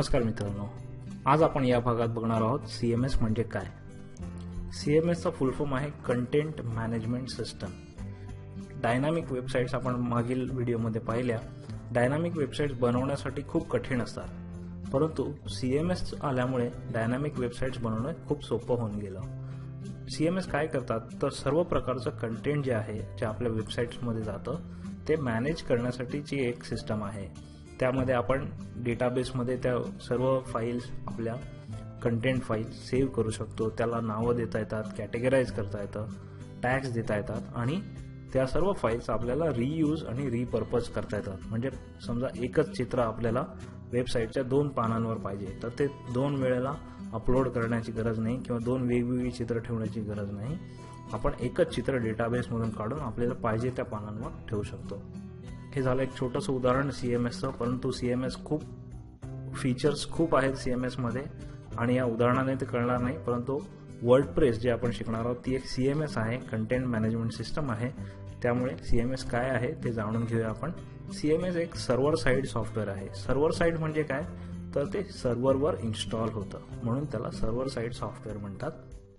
नमस्कार मित्रांनो. आज आपण या भागात बघणार आहोत सी एम एस म्हणजे काय? सी एम एसचा फुल फॉर्म आहे content management system dynamic websites आपण मागील व्हिडिओमध्ये पाहिल्या. डायनामिक वेबसाईट्स बनवण्यासाठी खूप कठीण असतात. परंतु सी एम एस आल्यामुळे डायनामिक वेबसाईट्स बनवणं खूप सोपं होऊन गेलं. सी एम एस काय करतात? तर सर्व प्रकारचं कंटेंट जे आहे जे आपल्या वेबसाईट्समध्ये जातं ते मॅनेज करण्यासाठीची एक सिस्टम आहे. त्यामध्ये आपण डेटाबेसमध्ये त्या सर्व फाईल्स आपल्या कंटेंट फाईल सेव्ह करू शकतो. त्याला नावं देता येतात कॅटेगराईज करता येतं टॅक्स देता येतात आणि त्या सर्व फाईल्स आपल्याला रियूज आणि रिपर्पज करता येतात. म्हणजे समजा एकच चित्र आपल्याला वेबसाईटच्या दोन पानांवर पाहिजे तर ते दोन वेळेला अपलोड करण्याची गरज नाही किंवा दोन वेगवेगळी चित्र ठेवण्याची गरज नाही. आपण एकच चित्र डेटाबेसमधून काढून आपल्याला पाहिजे त्या पानांवर ठेवू शकतो. हे झालं एक छोटंसं उदाहरण सी एम एसचं परंतु सी एम एस खूप फीचर्स खूप आहेत सी एम एसमध्ये आणि या उदाहरणाने ते कळणार नाही परंतु वर्ल्ड प्रेस जे आपण शिकणार आहोत ती एक सी एम एस आहे कंटेंट मॅनेजमेंट सिस्टम आहे. त्यामुळे सी एम एस काय आहे ते जाणून घेऊया आपण. सी एम एस एक सर्व्हर साईड सॉफ्टवेअर आहे. सर्व्हर साईड म्हणजे काय? तर ते सर्व्हरवर इन्स्टॉल होतं. म्हणून त्याला सर्व्हर साईड सॉफ्टवेअर म्हणतात.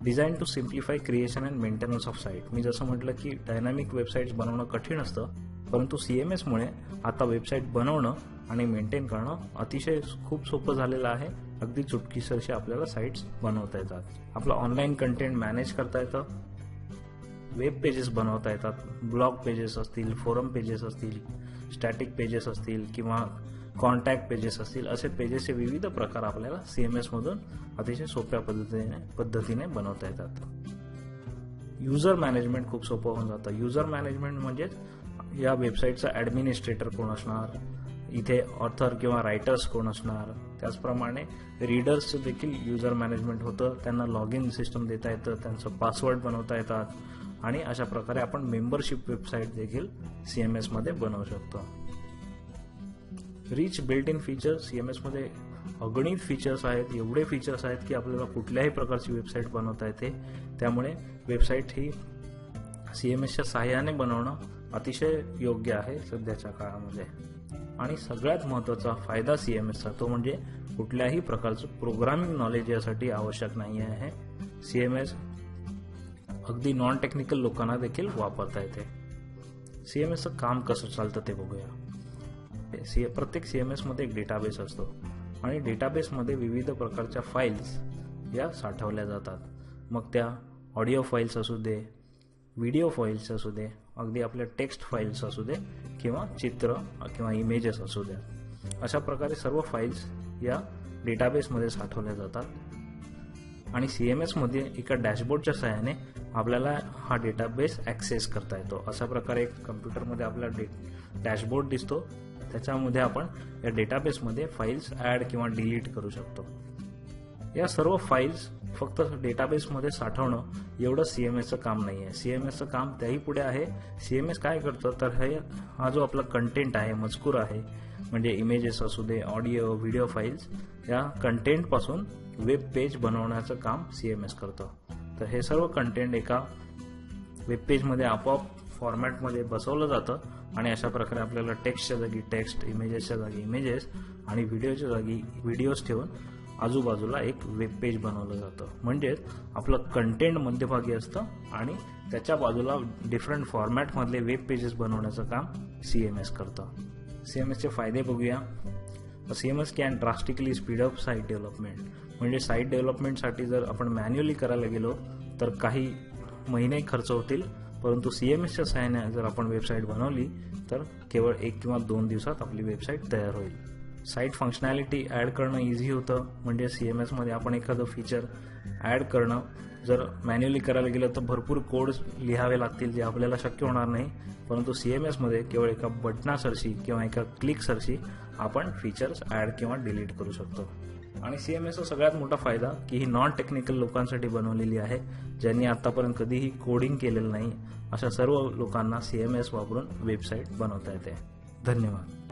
Design to simplify creation and maintenance of site मी जसं म्हटलं की डायनामिक वेबसाईट्स बनवणं कठीण असतं परंतु सी एम एसमुळे आता वेबसाईट बनवणं आणि मेंटेन करणं अतिशय खूप सोपं झालेलं आहे. अगदी चुटकीसरशी आपल्याला साईट्स बनवता येतात. आपलं ऑनलाईन कंटेंट मॅनेज करता येतं. वेब पेजेस बनवता येतात. ब्लॉग पेजेस असतील फोरम पेजेस असतील स्टॅटिक पेजेस असतील किंवा कॉन्टॅक्ट पेजेस असतील असे पेजेसचे विविध प्रकार आपल्याला सी एम एसमधून अतिशय सोप्या पद्धतीने पद्धतीने बनवता येतात. युजर मॅनेजमेंट खूप सोपं होऊन जातं. युजर मॅनेजमेंट म्हणजेच या वेबसाईटचा ॲडमिनिस्ट्रेटर कोण असणार? इथे ऑथर किंवा रायटर्स कोण असणार? त्याचप्रमाणे रीडर्सचं देखील युजर मॅनेजमेंट होतं. त्यांना लॉग इन सिस्टम देता येतं त्यांचं पासवर्ड बनवता येतात. आणि अशा प्रकारे आपण मेंबरशिप वेबसाईट देखील सी एम एसमध्ये बनवू शकतो. Rich built in features C M एसमध्ये अगणित फीचर्स आहेत. एवढे फीचर्स आहेत की आपल्याला कुठल्याही प्रकारची वेबसाईट बनवता येते. त्यामुळे वेबसाईट ही सी एम एसच्या सहाय्याने बनवणं अतिशय योग्य आहे सध्याच्या काळामध्ये. आणि सगळ्यात महत्त्वाचा फायदा सी एम एसचा तो म्हणजे कुठल्याही प्रकारचं प्रोग्रामिंग नॉलेज यासाठी आवश्यक नाही आहे सी एम एस अगदी नॉन टेक्निकल लोकांना देखील वापरता येते. सी एम एसचं काम कसं चालतं ते बघूया. सी प्रत्येक सी एम एसमध्ये एक डेटाबेस असतो आणि डेटाबेसमध्ये विविध प्रकारच्या फाईल्स या साठवल्या जातात. मग त्या ऑडिओ फाईल्स असू दे व्हिडिओ फाईल्स असू दे अगदी आपल्या टेक्स्ट फाईल्स असू दे किंवा चित्र किंवा इमेजेस असू द्या अशा प्रकारे सर्व फाईल्स या डेटाबेसमध्ये साठवल्या जातात. आणि सी एम एसमध्ये एका डॅशबोर्डच्या सहाय्याने आपल्याला हा डेटाबेस ॲक्सेस करता येतो. अशा प्रकारे कम्प्युटरमध्ये आपला डे डॅशबोर्ड दिसतो. त्याच्यामध्ये आपण या डेटाबेसमध्ये फाईल्स ॲड किंवा डिलीट करू शकतो. या सर्व फाईल्स फक्त डेटाबेसमध्ये साठवणं एवढं सी एम एसचं काम नाही आहे सी एम एसचं काम त्याही पुढे आहे. सी एम एस काय करतं? तर हे हा जो आपला कंटेंट आहे मजकूर आहे म्हणजे इमेजेस असू दे ऑडिओ व्हिडिओ फाईल्स या कंटेंटपासून वेब पेज बनवण्याचं काम सी एम एस करतं. तर हे सर्व कंटेंट एका वेब पेजमध्ये आपोआप फॉर्मॅटमध्ये बसवलं जातं आणि अशा प्रकारे आपल्याला टेक्स्टच्या जागी टेक्स्ट इमेजेसच्या जागी इमेजेस आणि व्हिडिओच्या जागी व्हिडिओज ठेवून आजूबाजूला एक वेब पेज बनवलं जातं. म्हणजेच आपलं कंटेंट मध्यभागी असतं आणि त्याच्या बाजूला डिफरंट फॉर्मॅटमधले वेब पेजेस बनवण्याचं काम सी एम एस करतं. सी एम एसचे फायदे बघूया. C M S can drastically speed up site development म्हणजे साईट डेव्हलपमेंटसाठी जर आपण मॅन्युअली करायला गेलो तर काही महिने खर्च होतील. परंतु सी एम एसच्या सहाय्याने जर आपण वेबसाईट बनवली तर केवळ एक किंवा दोन दिवसात आपली वेबसाईट तयार होईल. साईट फंक्शनॅलिटी ॲड करणं इझी होतं. म्हणजे सी एम एसमध्ये आपण एखादं फीचर ॲड करणं. जर मॅन्युअली करायला गेलं तर भरपूर कोड्स लिहावे लागतील जे आपल्याला शक्य होणार नाही. परंतु सी एम एसमध्ये केवळ एका बटनासरशी किंवा एका क्लिकसरशी आपण फीचर्स ॲड किंवा डिलीट करू शकतो. आणि सी एम एसचा सगळ्यात मोठा फायदा की ही नॉन टेक्निकल लोकांसाठी बनवलेली आहे ज्यांनी आतापर्यंत कधीही कोडिंग केलेलं नाही. अशा सर्व लोकांना सी एम एस वापरून वेबसाईट बनवता येते. धन्यवाद.